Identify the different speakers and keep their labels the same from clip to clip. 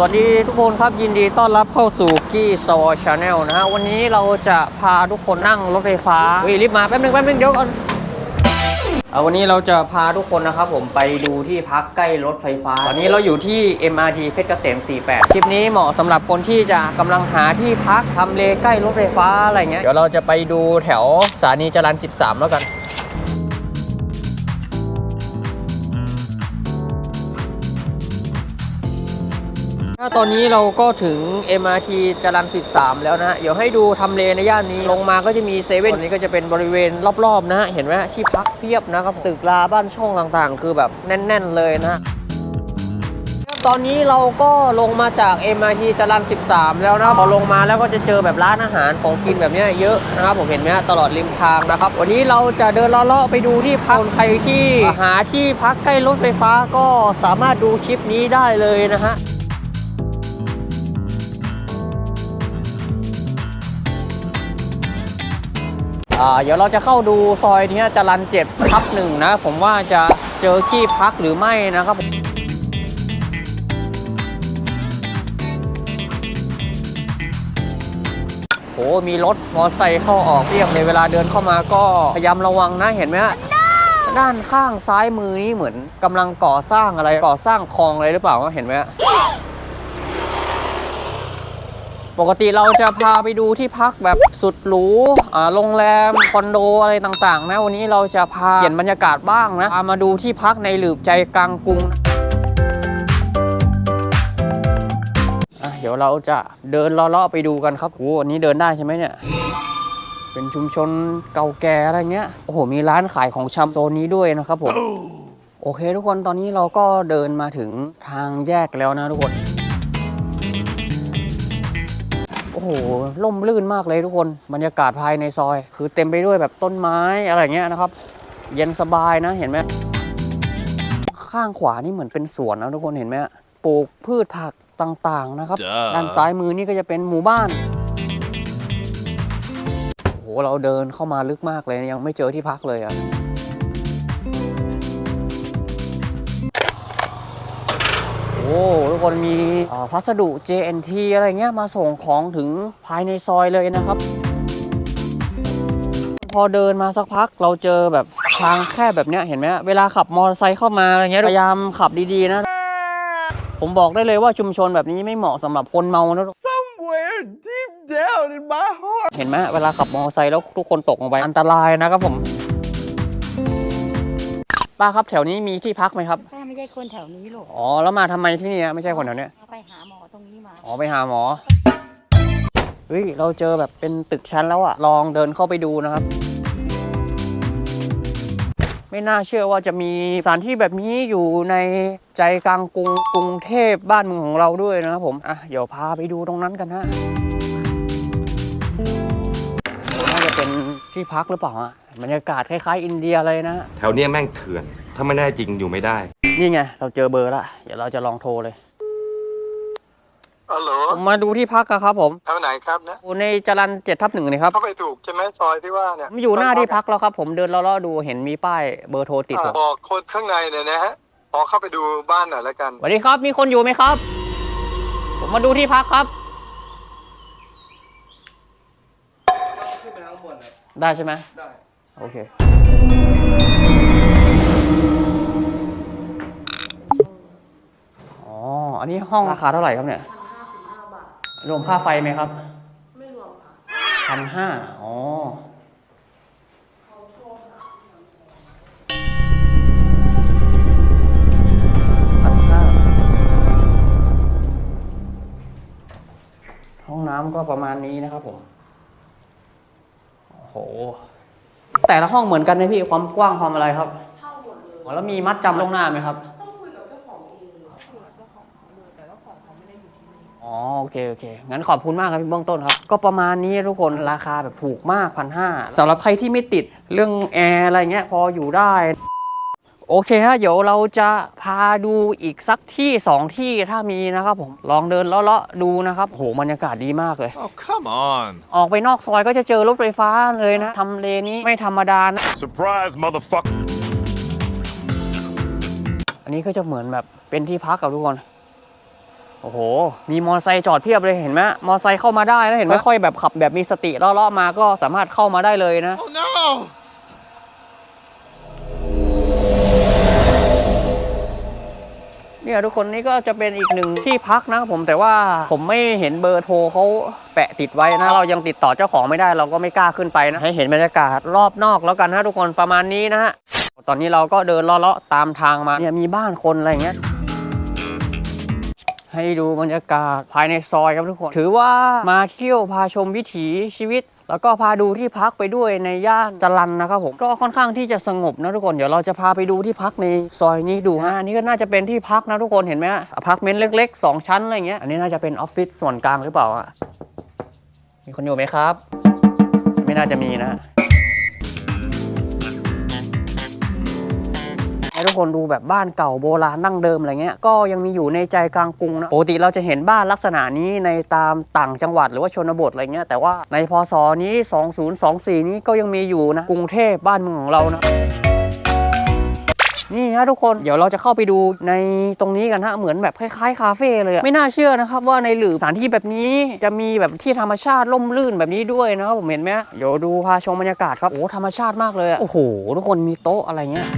Speaker 1: สวัสดีทุกคนครับยินดีต้อนรับเข้าสู่กี้ซอชาแนลนะฮะวันนี้เราจะพาทุกคนนั่งรถไฟฟ้าเฮ้ยรีบมาแป๊บนึงแป๊บนึงเดี๋ยวก่อนเอาวันนี้เราจะพาทุกคนนะครับผมไปดูที่พักใกล้รถไฟฟ้า ตอนนี้เราอยู่ที่ MRT เพชรเกษม 48 คลิปนี้เหมาะสำหรับคนที่จะกำลังหาที่พักทำเลใกล้รถไฟฟ้าอะไรเงี้ยเดี๋ยวเราจะไปดูแถวสถานีจรัญ13 แล้วกัน ถ้าตอนนี้เราก็ถึง MRT จรัญ13 แล้วนะเดี๋ยวให้ดูทำเลในย่านนี้ ลงมาก็จะมีเซเว่นนี้ก็จะเป็นบริเวณรอบๆนะฮะเห็นไหมที่พักเพียบนะครับตึกราบ้านช่องต่างๆ คือแบบแน่น ๆ เลยนะตอนนี้เราก็ลงมาจาก MRT จรัญ13 แล้วนะพอลงมาแล้วก็จะเจอแบบร้านอาหารของกินแบบเนี้ยเยอะนะครับ ผมเห็นไหมตลอดริมทางนะครับ วันนี้เราจะเดินเลาะๆไปดูที่พักคใครที่หาที่พักใกล้รถไฟฟ้าก็สามารถดูคลิปนี้ได้เลยนะฮะ เดี๋ยวเราจะเข้าดูซอยเนี้ยจรันเจ็ดทับหนึ่งนะ ผมว่าจะเจอที่พักหรือไม่นะครับโหมีรถมอเตอร์ไซค์เข้าออกเรียบเลยเวลาเดินเข้ามาก็พยายามระวังนะเห็นไหมฮะด้านข้างซ้ายมือนี่เหมือนกำลังก่อสร้างอะไรก่อสร้างคลองอะไรหรือเปล่าเห็นไหมฮะ ปกติเราจะพาไปดูที่พักแบบสุดหรูโรงแรมคอนโดอะไรต่างๆ นะ วันนี้เราจะพาเปลี่ยนบรรยากาศบ้างนะพามาดูที่พักในหลืบใจกลางกรุงอะเดี๋ยวเราจะเดินเลาะๆไปดูกันครับโอ้วันนี้เดินได้ใช่ไหมเนี่ย เป็นชุมชนเก่าแก่อะไรเงี้ย โอ้โห มีร้านขายของชำโซนนี้ด้วยนะครับผม โอเคทุกคน ตอนนี้เราก็เดินมาถึงทางแยกแล้วนะทุกคน หล่มลื่นมากเลยทุกคนบรรยากาศภายในซอย คือเต็มไปด้วยแบบต้นไม้อะไรเงี้ยนะครับ เย็นสบายนะเห็นไหมข้างขวานี่เหมือนเป็นสวนนะทุกคนเห็นไหมปลูกพืชผักต่างๆนะครับ
Speaker 2: Duh
Speaker 1: ด้านซ้ายมือนี่ก็จะเป็นหมู่บ้านโอ้โหเราเดินเข้ามาลึกมากเลยยังไม่เจอที่พักเลยอะ ทุกคนมีอ่าพัสดุ JNT อะไรเงี้ยมาส่งของถึงภายในซอยเลยนะครับ พอเดินมาสักพักเราเจอแบบทางแคบแบบเนี้ยเห็นไหมฮะเวลาขับมอเตอร์ไซค์เข้ามาอะไรเงี้ยพยายามขับดีๆนะ ผมบอกได้เลยว่าชุมชนแบบนี้ไม่เหมาะสำหรับคนเมานะ
Speaker 2: Somewhere deep down in my heart.
Speaker 1: เห็นไหมเวลาขับมอเตอร์ไซค์แล้วทุกคนตกลงไปอันตรายนะครับผม ป้าครับแถวนี้มีที่พักไหมครับ
Speaker 3: ป้าไม่ใช่คนแถวนี้หรอก
Speaker 1: อ๋อแล้วมาทำไมที่นี่อะไม่ใช่คนแถวเนี้ย
Speaker 3: เอาไปหาหมอตรงนี้มา
Speaker 1: อ๋อไปหาหมอเฮ้ยเราเจอแบบเป็นตึกชั้นแล้วอะลองเดินเข้าไปดูนะครับ ไม่น่าเชื่อว่าจะมีสถานที่แบบนี้อยู่ในใจกลางกรุงกรุงเทพบ้านเมืองของเราด้วยนะครับผมอะเดี๋ยวพาไปดูตรงนั้นกันฮะน่าจะเป็นที่พักหรือเปล่าอะ บรรยากาศคล้ายๆ อินเดียเลยนะ
Speaker 4: แถวเนี้ยแม่งเถื่อน ถ้าไม่แน่จริงอยู่ไม่ได้
Speaker 1: นี่ไง เราเจอเบอร์ละเดี๋ยวเราจะลองโทรเลย
Speaker 5: ฮัลโหล
Speaker 1: ผมมาดูที่พักอะครับผม
Speaker 5: แถวไหนครับนะ
Speaker 1: อยู่ในจรันเจ็ดทับหนึ่งนี่ครับ
Speaker 5: เข้าไปถูกใช่ไหมซอยที่ว่าเนี่ย
Speaker 1: ผมอยู่หน้าที่พักแล้วครับ ผมเดินเลาะๆดูเห็นมีป้ายเบอร์โทรติดผม
Speaker 5: อ่าบอกคนข้างในเนี่ยนะฮะพอเข้าไปดูบ้านหน่อยแล้วกัน
Speaker 1: สวัสดีครับ มีคนอยู่ไหมครับ ผมมาดูที่พักครับ ได้ใช่ไหมได้ โอเค อ๋อ อันนี้ห้องราคาเท่าไหร่ครับเนี่ยรวมค่าไฟไหมครับไม่รวมค่ะพันห้าอ๋อพันห้าห้องน้ำก็ประมาณนี้นะครับผม โอ้โห แต่ละห้องเหมือนกันไหมพี่ความกว้างความอะไรครับเท่าหมดเลยแล้วมีมัดจำล่วงหน้าไหมครับต้องคุยกับเจ้าของเองคุยกับเจ้าของเลยแต่เจ้าของเขาไม่ได้อยู่ที่นี่อ๋อโอเคโอเคงั้นขอบคุณมากครับพี่เบื้องต้นครับ ก็ประมาณนี้ทุกคนราคาแบบถูกมากพันห้าสำหรับใครที่ไม่ติดเรื่องแอร์อะไรเงี้ยพออยู่ได้ โอเคฮะเดี๋ยวเราจะพาดูอีกสักที่สองที่ถ้ามีนะครับผมลองเดินเลาะๆดูนะครับโหบรรยากาศดีมากเลย
Speaker 2: Oh, come on.
Speaker 1: ออกไปนอกซอยก็จะเจอรถไฟฟ้าเลยนะทำเลนี้ไม่ธรรมดานะ
Speaker 2: Surprise, motherfucker.
Speaker 1: อันนี้ก็จะเหมือนแบบเป็นที่พักกับทุกคนโอ้โห มีมอเตอร์ไซค์จอดเพียบเลยเห็นไหมมอเตอร์ไซค์เข้ามาได้แล้วเห็นไหมค่อยๆแบบขับแบบมีสติเลาะๆมาก็สามารถเข้ามาได้เลยนะ
Speaker 2: Oh no!
Speaker 1: เนี่ยทุกคนนี่ก็จะเป็นอีกหนึ่งที่พักนะครับผมแต่ว่าผมไม่เห็นเบอร์โทรเขาแปะติดไว้นะเรายังติดต่อเจ้าของไม่ได้เราก็ไม่กล้าขึ้นไปนะให้เห็นบรรยากาศรอบนอกแล้วกันนะทุกคนประมาณนี้นะฮะตอนนี้เราก็เดินเลาะๆตามทางมาเนี่ยมีบ้านคนอะไรอย่างเงี้ยให้ดูบรรยากาศภายในซอยครับทุกคน ถือว่ามาเที่ยวพาชมวิถีชีวิต แล้วก็พาดูที่พักไปด้วยในย่านจรันนะครับผมก็ค่อนข้างที่จะสงบนะทุกคนเดี๋ยวเราจะพาไปดูที่พักในซอยนี้ดูฮะอันนี้ก็น่าจะเป็นที่พักนะทุกคนเห็นไหมฮะอพาร์ตเมนต์เล็ก ๆ 2 ชั้นอะไรเงี้ยอันนี้น่าจะเป็นออฟฟิศส่วนกลางหรือเปล่าอะมีคนอยู่ไหมครับ ไม่น่าจะมีนะ ให้ทุกคนดูแบบบ้านเก่าโบราณดั้งเดิมอะไรเงี้ยก็ยังมีอยู่ในใจกลางกรุงนะปกติเราจะเห็นบ้านลักษณะนี้ในตามต่างจังหวัดหรือว่าชนบทอะไรเงี้ยแต่ว่าในพศนี้ 2024 นี้ก็ยังมีอยู่นะกรุงเทพบ้านเมืองของเรานะนี่ฮะทุกคนเดี๋ยวเราจะเข้าไปดูในตรงนี้กันฮะเหมือนแบบคล้ายๆคาเฟ่เลยไม่น่าเชื่อนะครับว่าในหลือสถานที่แบบนี้จะมีแบบที่ธรรมชาติล่มลื่นแบบนี้ด้วยนะครับผมเห็นไหมเดี๋ยวดูพาชมบรรยากาศครับโอ้ธรรมชาติมากเลยโอ้โหทุกคนมีโต๊ะอะไรเงี้ย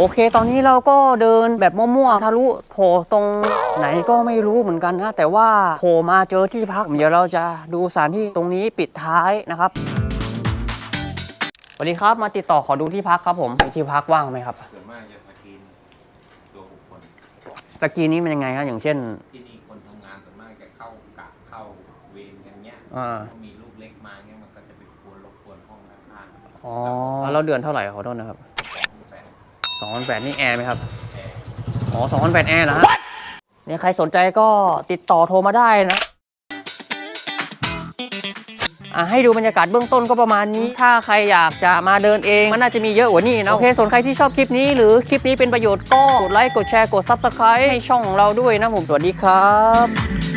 Speaker 1: โอเค ตอนนี้เราก็เดินแบบมั่วๆทะลุโผล่ตรงไหนก็ไม่รู้เหมือนกันนะ แต่ว่าโผล่มาเจอที่พัก เดี๋ยวเราจะดูสถานที่ตรงนี้ปิดท้ายนะครับสวัสดีครับ มาติดต่อขอดูที่พักครับผมมีที่พักว่างไหมครับ
Speaker 6: ส่วนมากจะสกรีนตัวบุคคล
Speaker 1: สกีนี้มันยังไงครับอย่างเช่น
Speaker 6: ที่นี่คนทำงานส่วนมากจะเข้ากะเข้าเวรกันเนี้ย
Speaker 1: อ่า
Speaker 6: ถ้ามีลูกเล็กมาเนี้ยมันก็จะไปกวนรบกวนห้องข้างๆ
Speaker 1: อ๋อแล้วเดือนเท่าไหร่ขอโทษนะครับ
Speaker 6: 2008นี่
Speaker 1: แอร์ไหมครับ อ๋อ2008แอร์นะฮะเนี่ยใครสนใจก็ติดต่อโทรมาได้นะให้ดูบรรยากาศเบื้องต้นก็ประมาณนี้ ถ้าใครอยากจะมาเดินเอง มันน่าจะมีเยอะกว่านี้นะ โอเค ส่วนใครที่ชอบคลิปนี้หรือคลิปนี้เป็นประโยชน์ก็กดไลค์ กดแชร์ กดซับสไคร b e ให้ช่องของเราด้วยนะผม สวัสดีครับ